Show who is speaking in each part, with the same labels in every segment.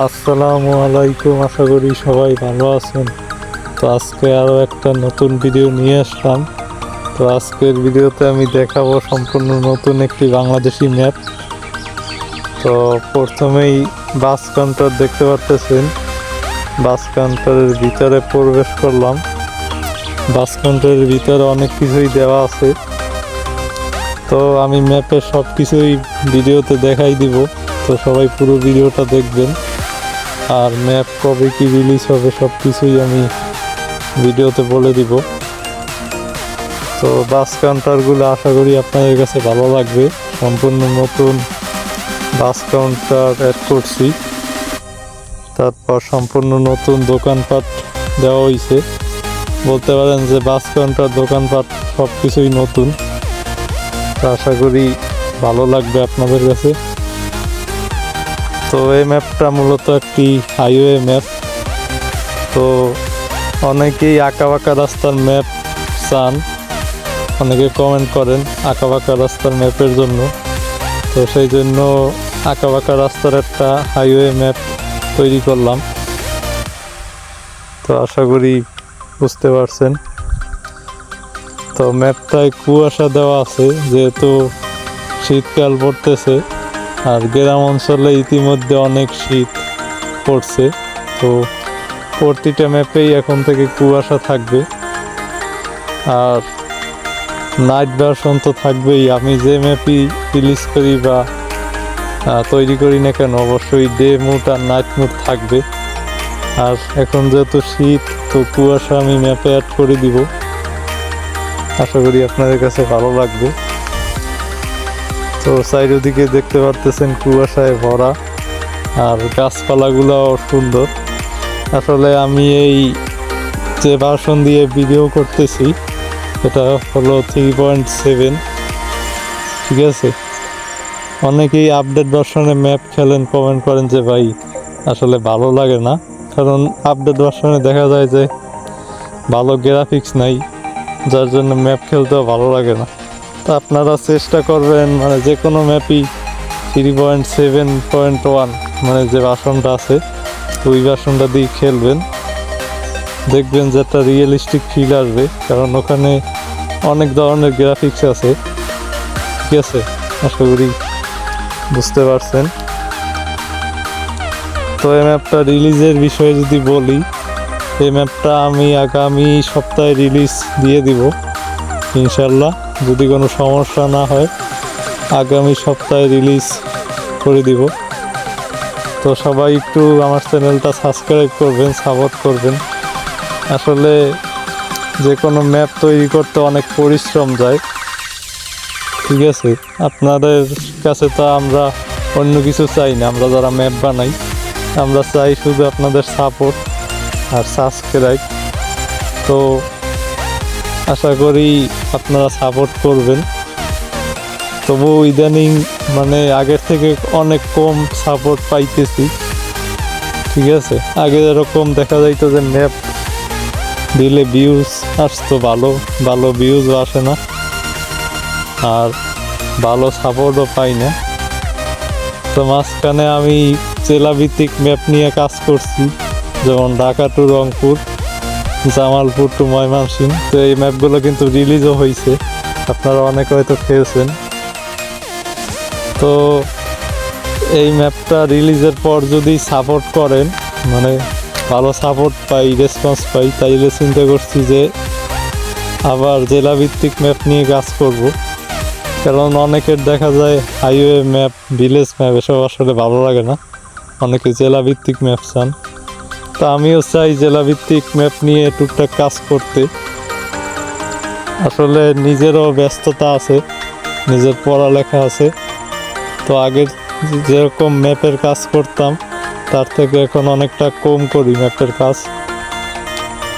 Speaker 1: আসসালামু আলাইকুম, আশা করি সবাই ভালো আছেন। তো আজকে আরও একটা নতুন ভিডিও নিয়ে আসলাম। তো আজকের ভিডিওতে আমি দেখাবো সম্পূর্ণ নতুন একটি বাংলাদেশি ম্যাপ তো প্রথমেই বাস কাউন্টার দেখতে পারতেছেন। বাস কাউন্টারের ভিতরে প্রবেশ করলাম। বাস কাউন্টারের ভিতরে অনেক কিছুই দেওয়া আছে। তো আমি ম্যাপের সব কিছুই ভিডিওতে দেখাই দিব। তো সবাই পুরো ভিডিওটা দেখবেন। আর ম্যাপ কবে কি রিলিজ হবে সব কিছুই আমি ভিডিওতে বলে দিব। তো বাস কাউন্টারগুলো আশা করি আপনাদের কাছে ভালো লাগবে। সম্পূর্ণ নতুন বাস কাউন্টার অ্যাড করছি। তারপর সম্পূর্ণ নতুন দোকানপাট দেওয়া হয়েছে বলতে পারেন যে বাস কাউন্টার দোকানপাট সব কিছুই নতুন আশা করি ভালো লাগবে আপনাদের কাছে। তো এই ম্যাপটা মূলত একটি হাইওয়ে ম্যাপ তো অনেকেই আঁকা বাঁকা রাস্তার ম্যাপ চান। অনেকে কমেন্ট করেন আঁকা বাঁকা রাস্তার ম্যাপের জন্য। তো সেই জন্য আঁকা বাঁকা রাস্তার একটা হাইওয়ে ম্যাপ তৈরি করলাম। তো আশা করি বুঝতে পারছেন। তো ম্যাপটায় কুয়াশা দেওয়া আছে, যেহেতু শীতকাল পড়তেছে। আর গ্রাম অঞ্চলে ইতিমধ্যে অনেক শীত পড়ছে, তো প্রতিটা ম্যাপেই এখন থেকে কুয়াশা থাকবে। আর নাইট ভার্সন তো থাকবেই, আমি যে ম্যাপই রিলিজ করি বা তৈরি করি না কেন, অবশ্যই ডে মুড আর নাইট মুড থাকবে। আর এখন যেহেতু শীত, তো কুয়াশা আমি ম্যাপে অ্যাড করে দিব। আশা করি আপনাদের কাছে ভালো লাগবে। তো চারিদিকে দেখতে পারতেছেন কুয়াশায় ভরা, আর গাছপালাগুলোও সুন্দর। আসলে আমি এই যে ভাষণ দিয়ে ভিডিও করতেছি, এটা হলো থ্রি পয়েন্ট সেভেন ঠিক আছে? অনেকেই আপডেট ভার্সনে ম্যাপ খেলেন কমেন্ট করেন যে, ভাই, আসলে ভালো লাগে না। কারণ আপডেট ভার্সনে দেখা যায় যে, ভালো গ্রাফিক্স নাই, যার জন্য ম্যাপ খেলতেও ভালো লাগে না। আপনারা চেষ্টা করবেন মানে যে কোনো ম্যাপই three point seven point one মানে যে ভাষণটা আছে, ওই বাসনটা দিয়ে খেলবেন। দেখবেন যে একটা রিয়েলিস্টিক ফিল আসবে, কারণ ওখানে অনেক ধরনের গ্রাফিক্স আছে। ঠিক আছে? আশা করি বুঝতে পারছেন। তো এই ম্যাপটা রিলিজের বিষয়ে যদি বলি, এই ম্যাপটা আমি আগামী সপ্তাহে রিলিজ দিয়ে দিব ইনশাল্লাহ যদি কোনো সমস্যা না হয়, আগামী সপ্তাহে রিলিজ করে দিব। তো সবাই একটু আমার চ্যানেলটা সাবস্ক্রাইব করবেন সাপোর্ট করবেন। আসলে যে কোনো ম্যাপ তৈরি করতে অনেক পরিশ্রম যায়। ঠিক আছে? আপনাদের কাছে তো আমরা অন্য কিছু চাই না, আমরা যারা ম্যাপ বানাই, আমরা চাই শুধু আপনাদের সাপোর্ট আর সাবস্ক্রাইব তো আশা করি আপনারা সাপোর্ট করবেন। তবু ইদানিং মানে আগের থেকে অনেক কম সাপোর্ট পাইতেছি। ঠিক আছে? আগে এরকম দেখা যাইতো যে ম্যাপ দিলে ভিউজ আসতো ভালো ভালো ভিউজও আসে না। আর ভালো সাপোর্টও পাই না। তো মাঝখানে আমি জেলাভিত্তিক ম্যাপ নিয়ে কাজ করছি, যেমন ঢাকা টু রংপুর। জামালপুর টু ময়মনসিংহ তো এই ম্যাপগুলো কিন্তু রিলিজও হয়েছে আপনারা অনেকে হয়তো খেয়েছেন। তো এই ম্যাপটা রিলিজের পর যদি সাপোর্ট করেন মানে ভালো সাপোর্ট পাই রেসপন্স পাই, তাইলে চিন্তা করছি যে আবার জেলাভিত্তিক ম্যাপ নিয়ে কাজ করব। কারণ অনেকের দেখা যায় হাইওয়ে ম্যাপ ভিলেজ ম্যাপ এসব আসলে ভালো লাগে না। অনেকে জেলাভিত্তিক ম্যাপ চান। তো আমিও চাই জেলাভিত্তিক ম্যাপ নিয়ে টুকটাক কাজ করতে। আসলে নিজেরও ব্যস্ততা আছে, নিজের পড়ালেখা আছে। তো আগে যেরকম ম্যাপের কাজ করতাম, তার থেকে এখন অনেকটা কম করি ম্যাপের কাজ।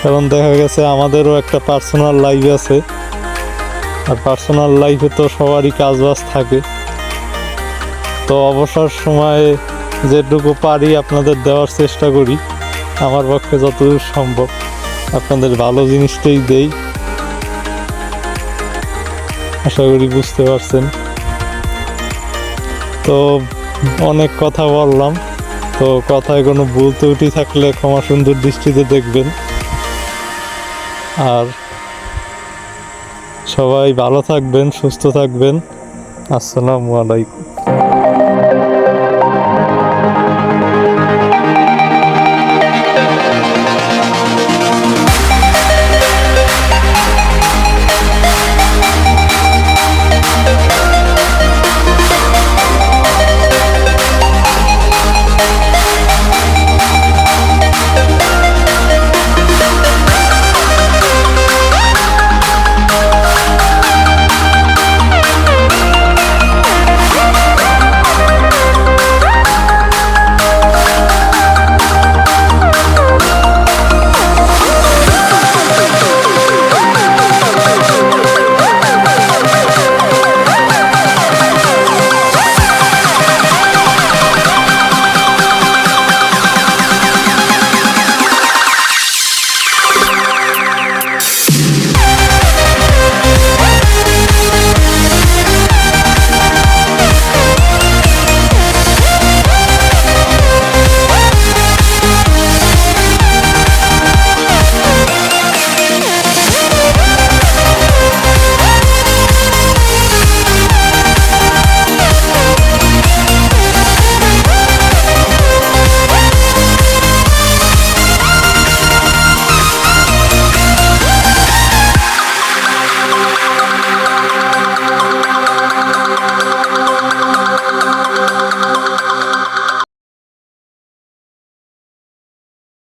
Speaker 1: কারণ দেখা গেছে আমাদেরও একটা পার্সোনাল লাইফ আছে। আর পার্সোনাল লাইফে তো সবারই কাজ বাজ থাকে। তো অবসর সময়ে যেটুকু পারি আপনাদের দেওয়ার চেষ্টা করি। আমার পক্ষে যতদূর সম্ভব। আপনাদের ভালো জিনিসটাই দেই। আশা করি বুঝতে পারছেন। তো অনেক কথা বললাম। তো কথায় কোনো ভুল ত্রুটি থাকলে ক্ষমা সুন্দর দৃষ্টিতে দেখবেন। আর সবাই ভালো থাকবেন, সুস্থ থাকবেন। আসসালামু আলাইকুম।